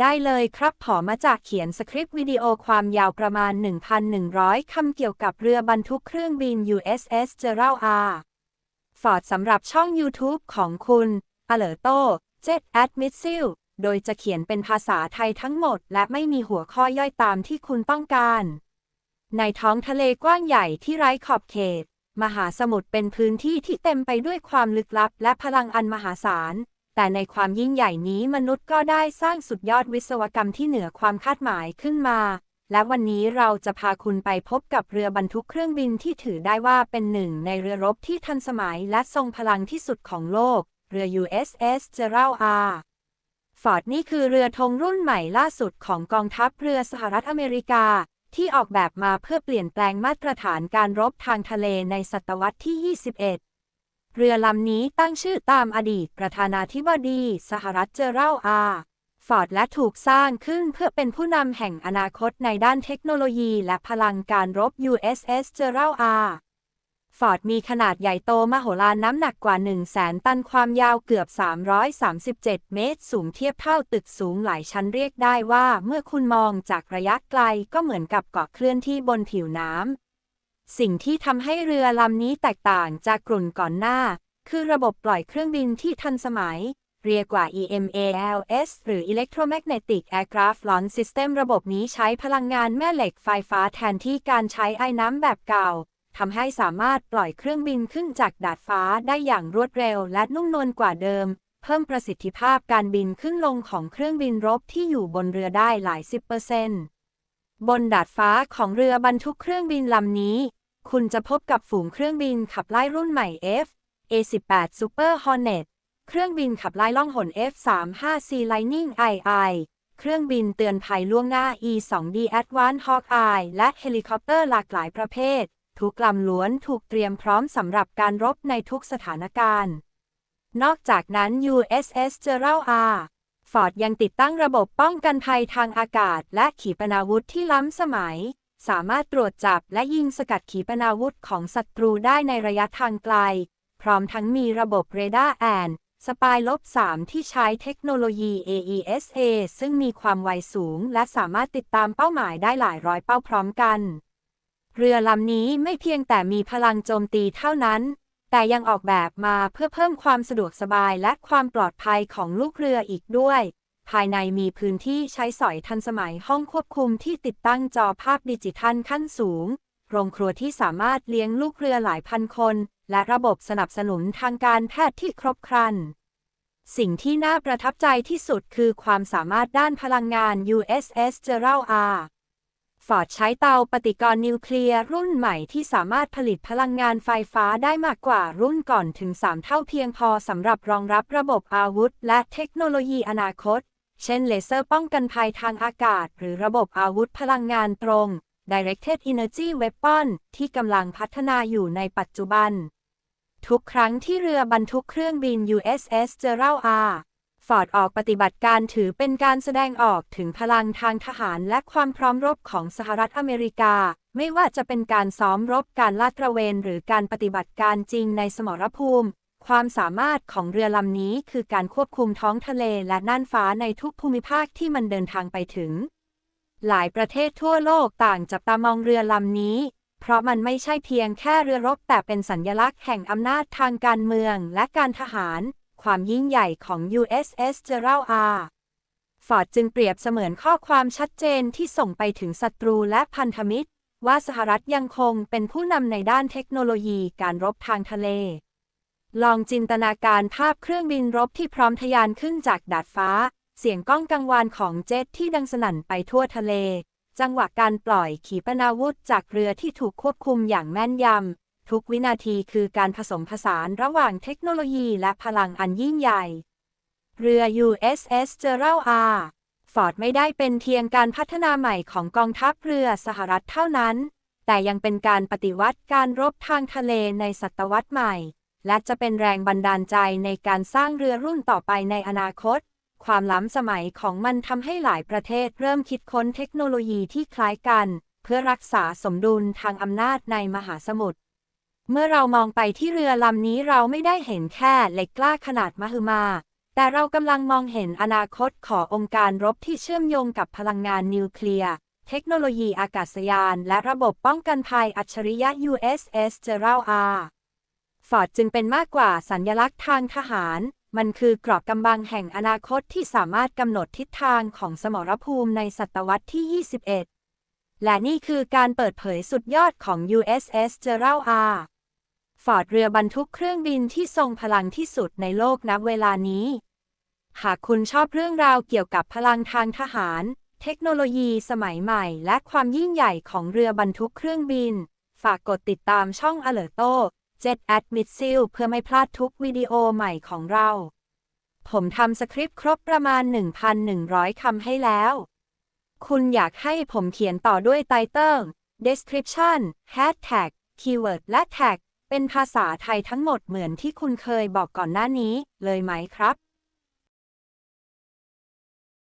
ได้เลยครับผอมาจากเขียนสคริปต์วิดีโอความยาวประมาณ 1,100 คำเกี่ยวกับเรือบรรทุกเครื่องบิน USS Gerald R. Ford สำหรับช่อง YouTube ของคุณ Alerto Jet at Missile โดยจะเขียนเป็นภาษาไทยทั้งหมด และไม่มีหัวข้อย่อยตามที่คุณต้องการ ในท้องทะเลกว้างใหญ่ที่ไร้ขอบเขต มหาสมุทรเป็นพื้นที่ที่เต็มไปด้วยความลึกลับ และพลังอันมหาศาล แต่ในความยิ่งใหญ่นี้มนุษย์ก็ได้สร้างสุดยอดวิศวกรรมที่เหนือความคาดหมายขึ้นมา และวันนี้เราจะพาคุณไปพบกับเรือบรรทุกเครื่องบินที่ถือได้ว่าเป็นหนึ่งในเรือรบที่ทันสมัยและทรงพลังที่สุดของโลก เรือ USS Gerald R. ฟอร์ดนี่คือเรือธงรุ่นใหม่ล่าสุดของกองทัพเรือสหรัฐอเมริกา ที่ออกแบบมาเพื่อเปลี่ยนแปลงมาตรฐานการรบทางทะเลในศตวรรษที่ 21 เรือลำนี้ตั้งชื่อตามอดีตประธานาธิบดี สหรัฐเจอรัลอา ฟอร์ดและถูกสร้างขึ้นเพื่อเป็นผู้นำแห่งอนาคตในด้านเทคโนโลยีและพลังการรบ USS เจอรัลอาฟอร์ดมีขนาดใหญ่โตมโหฬารน้ำหนักกว่า 1 0 0 0 0แสนตันความยาวเกือบ 337 เมตร สูงเทียบเท่าตึกสูงหลายชั้นเรียกได้ว่า เมื่อคุณมองจากระยะไกลก็เหมือนกับเกาะเคลื่อนที่บนผิวน้ำ สิ่งที่ทำให้เรือลำนี้แตกต่างจากกลุ่นก่อนหน้า คือระบบปล่อยเครื่องบินที่ทันสมัย เรียกว่า EMALS หรือ Electromagnetic Aircraft Launch System ระบบนี้ใช้พลังงานแม่เหล็กไฟฟ้าแทนที่การใช้ไอ้น้ำแบบเก่าทำให้สามารถปล่อยเครื่องบินขึ้นจากดาดฟ้าได้อย่างรวดเร็วและนุ่มนวลกว่าเดิม เพิ่มประสิทธิภาพการบินขึ้นลงของเครื่องบินรบที่อยู่บนเรือได้หลายสิบเปอร์เซ็นต์ บนดาดฟ้าของเรือบรรทุกเครื่องบินลำนี้ คุณจะพบกับฝูงเครื่องบินขับไล่รุ่นใหม่ F A18 Super Hornet เครื่องบินขับไล่ล่องหน F35C Lightning II เครื่องบินเตือนภัยล่วงหน้า E2D Advanced Hawkeye และเฮลิคอปเตอร์หลากหลายประเภท ทุกลำล้วนถูกเตรียมพร้อมสำหรับการรบในทุกสถานการณ์ นอกจากนั้น USS Gerald R. Ford ยังติดตั้งระบบป้องกันภัยทางอากาศ และขีปนาวุธที่ล้ำสมัย สามารถตรวจจับและยิงสกัดขีปนาวุธของศัตรูได้ในระยะทางไกล พร้อมทั้งมีระบบเรดาร์แอนสปายลบ 3 ที่ใช้เทคโนโลยี AESA ซึ่งมีความไวสูง และสามารถติดตามเป้าหมายได้หลายร้อยเป้าพร้อมกัน เรือลำนี้ไม่เพียงแต่มีพลังโจมตีเท่านั้น แต่ยังออกแบบมาเพื่อเพิ่มความสะดวกสบายและความปลอดภัยของลูกเรืออีกด้วย ภายในมีพื้นที่ใช้สอยทันสมัยห้องควบคุมที่ติดตั้งจอภาพดิจิทัลขั้นสูง โรงครัวที่สามารถเลี้ยงลูกเรือหลายพันคน และระบบสนับสนุนทางการแพทย์ที่ครบครัน สิ่งที่น่าประทับใจที่สุดคือความสามารถด้านพลังงาน USS Gerald R. ฟอร์ดใช้เตาปฏิกรณ์นิวเคลียร์รุ่นใหม่ที่สามารถผลิตพลังงานไฟฟ้าได้มากกว่ารุ่นก่อนถึง 3 เท่าเพียงพอสำหรับรองรับระบบอาวุธ และเทคโนโลยีอนาคต เช่นเลเซอร์ป้องกันภัยทางอากาศ หรือระบบอาวุธพลังงานตรง Directed Energy Weapon ที่กำลังพัฒนาอยู่ในปัจจุบัน ทุกครั้งที่เรือบรรทุกเครื่องบิน USS Gerald R. ฟอร์ดออกปฏิบัติการถือเป็นการแสดงออกถึงพลังทางทหารและความพร้อมรบของสหรัฐอเมริกา ไม่ว่าจะเป็นการซ้อมรบการลาดตระเวน หรือการปฏิบัติการจริงในสมรภูมิ ความสามารถของเรือลำนี้คือการควบคุมท้องทะเลและน่านฟ้าในทุกภูมิภาคที่มันเดินทางไปถึง หลายประเทศทั่วโลกต่างจับตามองเรือลำนี้เพราะมันไม่ใช่เพียงแค่เรือรบแต่เป็นสัญลักษณ์แห่งอำนาจทางการเมืองและการทหาร ความยิ่งใหญ่ของ USS Gerald R. ฟอร์ดจึงเปรียบเสมือนข้อความชัดเจนที่ส่งไปถึงศัตรูและพันธมิตร ว่าสหรัฐยังคงเป็นผู้นำในด้านเทคโนโลยีการรบทางทะเล ลองจินตนาการภาพเครื่องบินรบที่พร้อมทะยานขึ้นจากดาดฟ้า เสียงก้องกังวานของเจ็ตที่ดังสนั่นไปทั่วทะเล จังหวะการปล่อยขีปนาวุธจากเรือที่ถูกควบคุมอย่างแม่นยำ ทุกวินาทีคือการผสมผสานระหว่างเทคโนโลยีและพลังอันยิ่งใหญ่ เรือ USS Gerald R. Ford ไม่ได้เป็นเพียงการพัฒนาใหม่ของกองทัพเรือสหรัฐเท่านั้น แต่ยังเป็นการปฏิวัติการรบทางทะเลในศตวรรษใหม่ และจะเป็นแรงบันดาลใจในการสร้างเรือรุ่นต่อไปในอนาคต ความล้ำสมัยของมันทำให้หลายประเทศเริ่มคิดค้นเทคโนโลยีที่คล้ายกัน เพื่อรักษาสมดุลทางอำนาจในมหาสมุทร เมื่อเรามองไปที่เรือลำนี้เราไม่ได้เห็นแค่เหล็กกล้าขนาดมหึมา แต่เรากำลังมองเห็นอนาคตขององค์การรบที่เชื่อมโยงกับพลังงานนิวเคลียร์ เทคโนโลยีอากาศยาน และระบบป้องกันภัยอัจฉริยะ USS Gerald R. ฟอร์ดจึงเป็นมากกว่าสัญญลักษณ์ทางทหาร มันคือกรอบกำบังแห่งอนาคตที่สามารถกำหนดทิศทางของสมรภูมิในศตวรรษที่ 21 และนี่คือการเปิดเผยสุดยอดของ USS Gerald R. ฟอร์ดเรือบรรทุกเครื่องบินที่ทรงพลังที่สุดในโลกนับเวลานี้ หากคุณชอบเรื่องราวเกี่ยวกับพลังทางทหาร เทคโนโลยีสมัยใหม่ และความยิ่งใหญ่ของเรือบรรทุกเครื่องบิน ฝากกดติดตามช่อง Alerto Jet at m i d s i l เพื่อไม่พลาดทุกวิดีโอใหม่ของเรา ผมทำสคริปต์ครบประมาณ 1,100 คำให้แล้ว คุณอยากให้ผมเขียนต่อด้วยไตเติ้ล description hashtag keyword และ tag เป็นภาษาไทยทั้งหมดเหมือนที่คุณเคยบอกก่อนหน้านี้ เลยไหมครับ